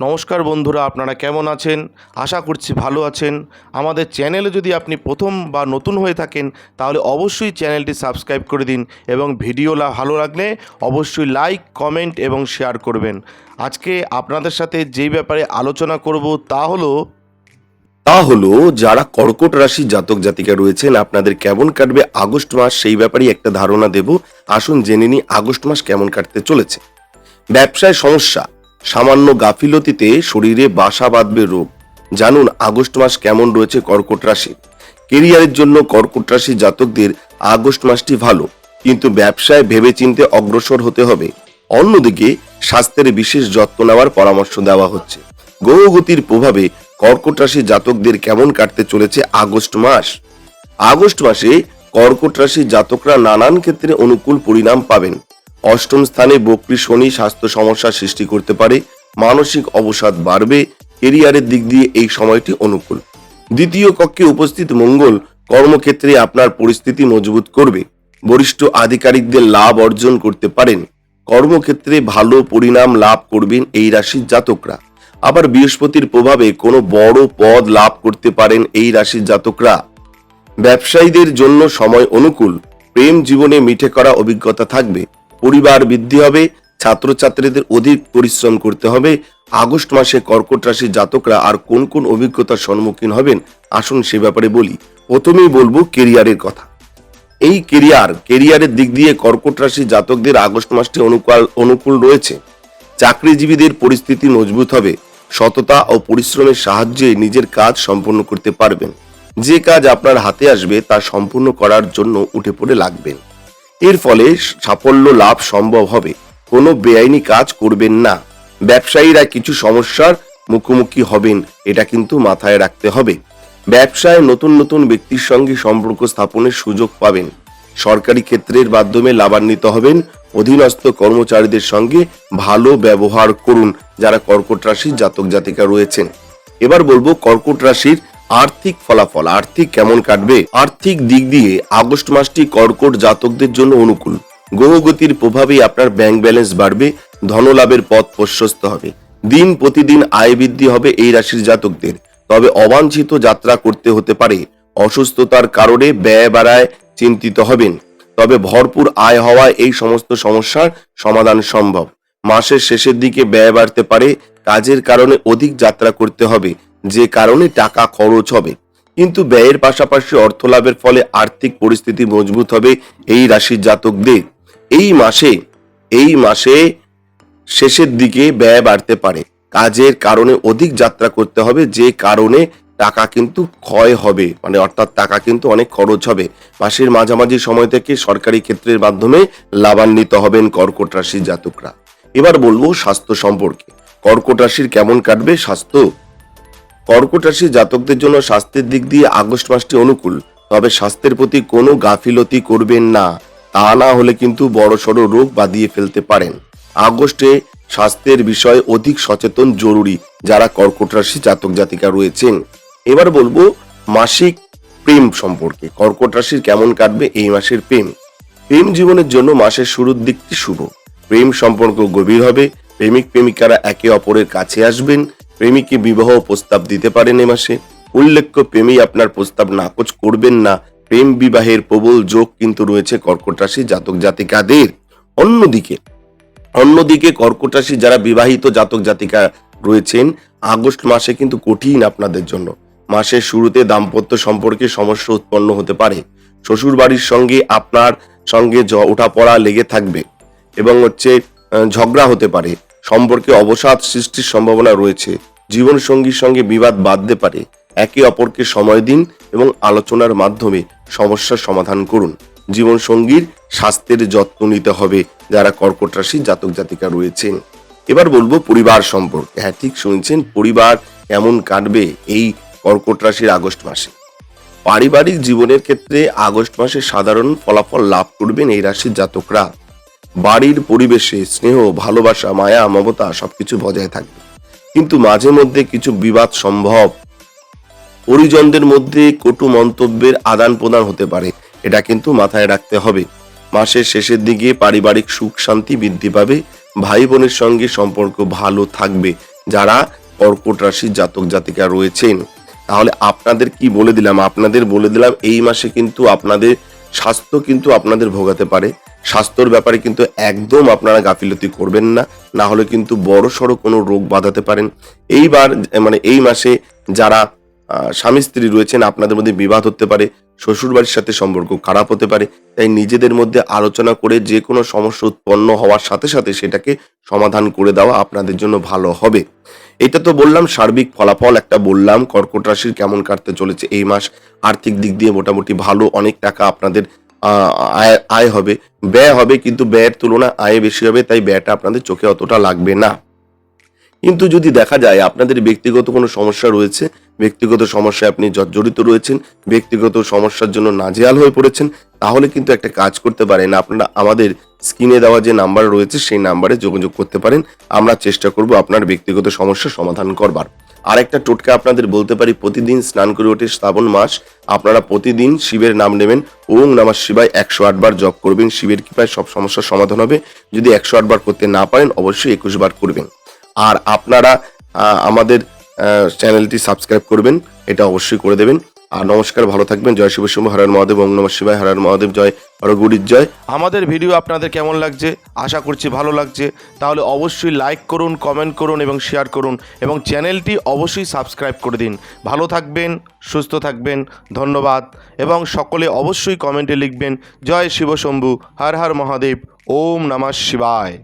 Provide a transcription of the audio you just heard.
নমস্কার বন্ধুরা, আপনারা কেমন আছেন? আশা করছি ভালো আছেন। আমাদের চ্যানেলে যদি আপনি প্রথম বা নতুন হয়ে থাকেন, তাহলে অবশ্যই চ্যানেলটি সাবস্ক্রাইব করে দিন এবং ভিডিও ভালো লাগলে অবশ্যই লাইক, কমেন্ট এবং শেয়ার করবেন। আজকে আপনাদের সাথে যেই ব্যাপারে আলোচনা করব তা হলো তা হলো যারা কর্কট রাশি জাতক জাতিকা রয়েছেন, আপনাদের কেমন কাটবে আগস্ট মাস সেই ব্যাপারেই একটা ধারণা দেব। আসুন জেনে নিই আগস্ট মাস কেমন কাটতে চলেছে। ব্যবসায় সমস্যা সামান্য গাফিলতিতে শরীরে বাসা বাঁধবে রোগ। জানুন আগস্ট মাস কেমন রয়েছে কর্কট রাশি। কেরিয়ারের জন্য কর্কট রাশি জাতকদের আগস্ট মাসটি ভালো, কিন্তু ব্যবসায় ভেবেচিন্তে অগ্রসর হতে হবে। অন্যদিকে, স্বাস্থ্যের বিশেষ যত্ন নেওয়ার পরামর্শ দেওয়া হচ্ছে। গ্রহগতির প্রভাবে কর্কট রাশি জাতকদের কেমন কাটতে চলেছে আগস্ট মাস? আগস্ট মাসে কর্কট রাশি জাতকরা নানান ক্ষেত্রে অনুকূল পরিণাম পাবেন। অষ্টম স্থানে বক্রী শনি স্বাস্থ্য সমস্যা সৃষ্টি করতে পারে, মানসিক অবসাদ বাড়বে, কেরিয়ারের দিক দিয়ে এই সময়টি অনুকূল। দ্বিতীয় কক্ষে উপস্থিত মঙ্গল কর্মক্ষেত্রে আপনার পরিস্থিতি মজবুত করবে। বরিষ্ঠ আধিকারিকদের লাভ অর্জন করতে পারেন। কর্মক্ষেত্রে ভালো পরিণাম লাভ করবেন এই রাশির জাতকরা। আবার বৃহস্পতির প্রভাবে কোনো বড় পদ লাভ করতে পারেন এই রাশির জাতকরা। ব্যবসায়ীদের জন্য সময় অনুকূল, প্রেম জীবনে মিঠে করা অভিজ্ঞতা থাকবে। পরিবার বৃদ্ধি হবে, ছাত্রছাত্রীদের অধিক পরিশ্রম করতে হবে। আগস্ট মাসে কর্কট রাশির জাতকরা আর কোন কোন অভিজ্ঞতার সম্মুখীন হবেন? আসুন সে ব্যাপারে বলি। প্রথমেই বলব কেরিয়ারের কথা। এই কেরিয়ার, কেরিয়ারের দিক দিয়ে কর্কট রাশি জাতকদের আগস্ট মাসটি অনুকূল অনুকূল রয়েছে। চাকরিজীবীদের পরিস্থিতি মজবুত হবে। সততা ও পরিশ্রমের সাহায্যে নিজের কাজ সম্পন্ন করতে পারবেন। যে কাজ আপনার হাতে আসবে তা সম্পূর্ণ করার জন্য উঠে পড়ে লাগবেন। এর ফলে সাফল্য লাভ সম্ভব হবে। কোনো বেআইনি কাজ করবেন না। ব্যবসায়ীরা কিছু সমস্যার মুখোমুখি হবেন, এটা কিন্তু মাথায় রাখতে হবে। ব্যবসায় নতুন নতুন ব্যক্তির সঙ্গে সম্পর্ক স্থাপনের সুযোগ পাবেন। সরকারি ক্ষেত্রের মাধ্যমে লাভান্বিত হবেন। অধীনস্থ কর্মচারীদের সঙ্গে ভালো ব্যবহার করুন, যারা কর্কট রাশির জাতক জাতিকা রয়েছেন। এবার বলব কর্কট রাশির আর্থিক ফলাফল, আর্থিক কেমন কাটবে? আর্থিক দিক দিয়ে আগস্ট মাসটি কর্কট জাতকদের জন্য অনুকূল। গ্রহগতির প্রভাবে আপনার ব্যাংক ব্যালেন্স বাড়বে, ধনলাভের পথ প্রশস্ত হবে। দিন প্রতিদিন আয় বৃদ্ধি হবে এই রাশির জাতকদের। তবে অবাঞ্ছিত যাত্রা করতে হতে পারে। অসুস্থতার কারণে ব্যয় বাড়ায় চিন্তিত হবেন। তবে ভরপুর আয় হওয়ায় এই সমস্ত সমস্যার সমাধান সম্ভব। মাসের শেষের দিকে ব্যয় বাড়তে পারে। কাজের কারণে অধিক যাত্রা করতে হবে। যে কারণে টাকা খরচ হবে। কিন্তু ব্যয়ের পাশাপাশি অর্থ লাভের ফলে আর্থিক পরিস্থিতি মজবুত হবে এই রাশির জাতকদের। এই মাসে এই মাসে শেষের দিকে ব্যয় বাড়তে পারে। কাজের কারণে অধিক যাত্রা করতে হবে, যে কারণে টাকা কিন্তু ক্ষয় হবে। মানে অর্থাৎ টাকা কিন্তু অনেক খরচ হবে। মাসের মাঝামাঝি সময় থেকে সরকারি ক্ষেত্রের মাধ্যমে লাভান্বিত হবেন কর্কট রাশির জাতকরা। এবার বলব স্বাস্থ্য সম্পর্কে। কর্কট রাশির কেমন কাটবে স্বাস্থ্য কর্কট রাশির জাতকদের জন্য স্বাস্থ্যের দিক দিয়ে আগস্ট মাসটি অনুকূল, তবে স্বাস্থ্যের প্রতি কোনো গাফিলতি করবেন না। তা না হলে কিন্তু বড়সড় রোগ বাঁধিয়ে ফেলতে পারেন। আগস্টে স্বাস্থ্যের বিষয়ে অধিক সচেতন জরুরি যারা কর্কট রাশি জাতক জাতিকা রয়েছেন। এবার বলব মাসিক প্রেম সম্পর্কে, কর্কট রাশির কেমন কাটবে এই মাসের প্রেম? প্রেম জীবনের জন্য মাসের শুরুর দিকটি শুভ। প্রেম সম্পর্ক গভীর হবে, প্রেমিক প্রেমিকারা একে অপরের কাছে আসবেন প্রেমিককে বিবাহ প্রস্তাব দিতে পারেন এ মাসে। উল্লেখ্য প্রেমী আপনার প্রস্তাব নাকচ করবেন না। প্রেম বিবাহের প্রবল যোগ কিন্তু রয়েছে কর্কট রাশি জাতক জাতিকাদের। অন্যদিকে অন্যদিকে কর্কট রাশি যারা বিবাহিত জাতক জাতিকা রয়েছেন, আগস্ট মাসে কিন্তু কঠিন আপনাদের জন্য। মাসের শুরুতে দাম্পত্য সম্পর্কে সমস্যা উৎপন্ন হতে পারে। শ্বশুর বাড়ির সঙ্গে আপনার সঙ্গে ওঠাপড়া লেগে থাকবে এবং হচ্ছে ঝগড়া হতে পারে। সম্পর্কে অবসাদ সৃষ্টির সম্ভাবনা রয়েছে। জীবন সঙ্গীর সঙ্গে বিবাদ বাঁধতে পারে। একে অপরকে সময় দিন এবং আলোচনার মাধ্যমে সমস্যার সমাধান করুন। জীবন সঙ্গীর স্বাস্থ্যের যত্ন নিতে হবে, যারা কর্কট রাশি জাতক জাতিকা রয়েছেন। এবার বলব পরিবার সম্পর্কে। হ্যাঁ ঠিক শুনছেন, পরিবার কেমন কাটবে এই কর্কট রাশির আগস্ট মাসে? পারিবারিক জীবনের ক্ষেত্রে আগস্ট মাসে সাধারণ ফলাফল লাভ করবেন এই রাশির জাতকরা। বাড়ির পরিবেশে স্নেহ, ভালোবাসা, মায়া, মমতা সবকিছু বজায় থাকবে কিন্তু মাঝে মধ্যে কিছু বিবাদ সম্ভব। পরিজনদের মধ্যে কটু মন্তব্যের আদান প্রদান হতে পারে, এটা কিন্তু মাথায় রাখতে হবে। মাসের শেষের দিকে পারিবারিক সুখ শান্তি বৃদ্ধি পাবে ভাই বোনের সঙ্গে সম্পর্ক ভালো থাকবে, যারা কর্কট রাশির জাতক জাতিকা রয়েছেন। তাহলে আপনাদের কি বলে দিলাম? আপনাদের বলে দিলাম, এই মাসে কিন্তু আপনাদের স্বাস্থ্য কিন্তু আপনাদের ভোগাতে পারে। স্বাস্থ্যর ব্যাপারে কিন্তু একদম আপনারা গাফিলতি করবেন না না হলে কিন্তু বড় সড়ো কোনো রোগ বাঁধাতে পারেন। এইবার মানে এই মাসে যারা স্বামী স্ত্রী রয়েছেন, আপনাদের মধ্যে বিবাদ হতে পারে, শ্বশুরবাড়ির সাথে সম্পর্ক খারাপ হতে পারে, তাই নিজেদের মধ্যে আলোচনা করে যে কোনো সমস্যা উৎপন্ন হওয়ার সাথে সাথে সেটাকে সমাধান করে দেওয়া আপনাদের জন্য ভালো হবে। এটা তো বললাম, সার্বিক ফলাফল একটা বললাম, কর্কট রাশির কেমন কাটতে চলেছে এই মাস, আর্থিক দিক দিয়ে মোটামুটি ভালো, অনেক টাকা আপনাদের আয় আয় হবে। ব্যয় হবে, কিন্তু ব্যয়ের তুলনায় আয় বেশি হবে, তাই ব্যয়টা আপনাদের চোখে অতটা লাগবে না। কিন্তু যদি দেখা যায় আপনাদের ব্যক্তিগত কোনো সমস্যা রয়েছে, ব্যক্তিগত সমস্যায় আপনি জর্জরিত রয়েছেন, ব্যক্তিগত সমস্যার জন্য নাজেহাল হয়ে পড়েছেন, তাহলে কিন্তু একটা কাজ করতে পারেন। আপনারা আমাদের স্ক্রিনে দেওয়া যে নাম্বার রয়েছে, সেই নাম্বারে যোগাযোগ করতে পারেন। আমরা চেষ্টা করব আপনার ব্যক্তিগত সমস্যা সমাধান করবার। আরেকটা টোটকা আপনাদের বলতে পারি, প্রতিদিন স্নান করে ওঠে শ্রাবণ মাস। আপনারা প্রতিদিন শিবের নাম নেবেন। ওং নামা শিবায় একশো আটবার জপ করবেন। শিবের কৃপায় সব সমস্যার সমাধান হবে। যদি একশো আটবার করতে না পারেন, অবশ্যই একুশ বার করবেন। আর আপনারা আমাদের চ্যানেলটি সাবস্ক্রাইব করবেন। এটা অবশ্যই করে দেবেন। আর নমস্কার, ভালো থাকবেন। জয় শিব শম্ভু, হরার মহাদেব, ওম নমঃ শিবায়, হরার মহাদেব, জয় হরগুড়ির জয়। আমাদের ভিডিও আপনাদের কেমন লাগছে? আশা করছি ভালো লাগছে। তাহলে অবশ্যই লাইক করুন কমেন্ট করুন এবং শেয়ার করুন এবং চ্যানেলটি অবশ্যই সাবস্ক্রাইব করে দিন। ভালো থাকবেন, সুস্থ থাকবেন, ধন্যবাদ এবং সকলে অবশ্যই কমেন্টে লিখবেন, জয় শিবশম্ভু হর হর মহাদেব, ওম নমঃ শিবায়।